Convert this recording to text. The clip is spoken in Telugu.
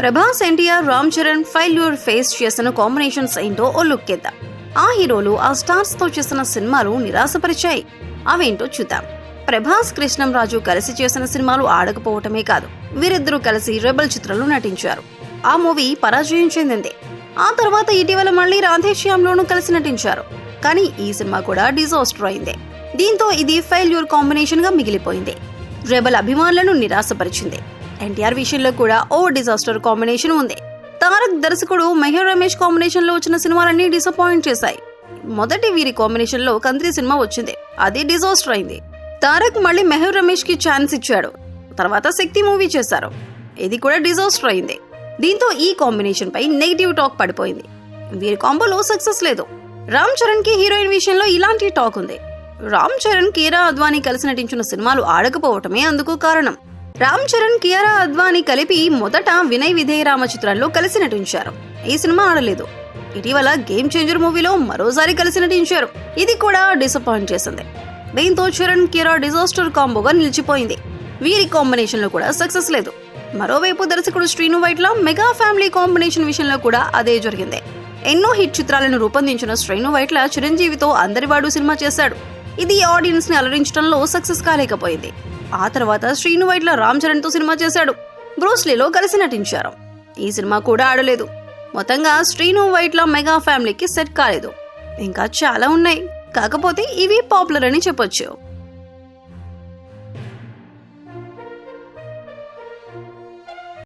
ప్రభాస్ ఎన్టీఆర్ రామ్ చరణ్ ఫెయిల్యూర్ ఫేస్ చేసిన కాంబినేషన్స్ ఏంటో ఓ లుక్ ఇద్దాం ఆ హీరోలు ఆ స్టార్స్తో చేసిన సినిమాలు నిరాశపరిచాయి. అవేంటో చూద్దాం. ప్రభాస్ కృష్ణంరాజు కలిసి చేసిన సినిమాలు ఆడకపోవటమే కాదు వీరిద్దరూ కలిసి రెబల్ చిత్రంలో నటించారు. ఆ మూవీ పరాజయం చెందింది. ఆ తర్వాత ఇటీవల మళ్ళీ రాధేశ్యామ్లోనూ కలిసి నటించారు. కానీ ఈ సినిమా కూడా డిజాస్టర్ అయింది. దీంతో ఇది ఫెయిల్యూర్ కాంబినేషన్గా మిగిలిపోయింది. రెబల్ అభిమానులను నిరాశపరిచింది. ఎన్టీఆర్ విషయంలో కూడా ఓ డిజాస్టర్ కాంబినేషన్ ఉంది. తారక్ దర్శకుడు మెహర్ రమేష్ కాంబినేషన్లో వచ్చిన సినిమాలన్నీ డిసప్పాయింట్ చేశాయి. మొదటి వీరి కాంబినేషన్లో కంత్రి సినిమా వచ్చింది. అది డిజాస్టర్ అయింది. తారక్ మళ్ళీ మెహర్ రమేష్కి ఛాన్స్ ఇచ్చాడు. తర్వాత శక్తి మూవీ చేశారు. ఇది కూడా డిజాస్టర్ అయింది. దీంతో ఈ కాంబినేషన్ పై నెగిటివ్ టాక్ పడిపోయింది. వీరి కాంబోలో సక్సెస్ లేదు. రామ్ చరణ్కి హీరోయిన్ విషయంలో ఇలాంటి టాక్ ఉంది. రామ్ చరణ్ కీరా అద్వానీ కలిసి నటించిన సినిమాలు ఆడకపోవటమే అందుకు కారణం. రామ్ చరణ్ కియారా అద్వానీ కలిపి మొదట వినయ్ విధేయ రామ చిత్రంలో కలిసి నటించారు. ఈ సినిమా ఆడలేదు. ఇటీవల గేమ్ చేంజర్ మూవీలో మరోసారి కలిసి నటించారు. ఇది కూడా డిసప్పాయింట్ చేసింది. దీంతో చరణ్ కిరా డిజాస్టర్ కాంబోగా నిలిచిపోయింది. వీరి కాంబినేషన్లో కూడా సక్సెస్ లేదు. మరోవైపు దర్శకుడు Sreenu Vaitla mega family combination విషయంలో కూడా అదే జరిగింది. ఎన్నో హిట్ చిత్రాలను రూపొందించిన శ్రీను వైట్ల చిరంజీవితో అందరివాడు సినిమా చేశాడు. ఇది ఆడియన్స్ని అలరించడంలో సక్సెస్ కాలేకపోయింది. ఆ తర్వాత శ్రీను వైట్ల రామ్ చరణ్తో సినిమా చేశాడు. బ్రూస్లీలో కలిసి నటించారు. ఈ సినిమా కూడా ఆడలేదు. మొత్తంగా శ్రీను వైట్ల మెగా ఫ్యామిలీకి సెట్ కాలేదు. ఇంకా చాలా ఉన్నాయి. కాకపోతే ఇవి పాపులర్ అని చెప్పొచ్చు.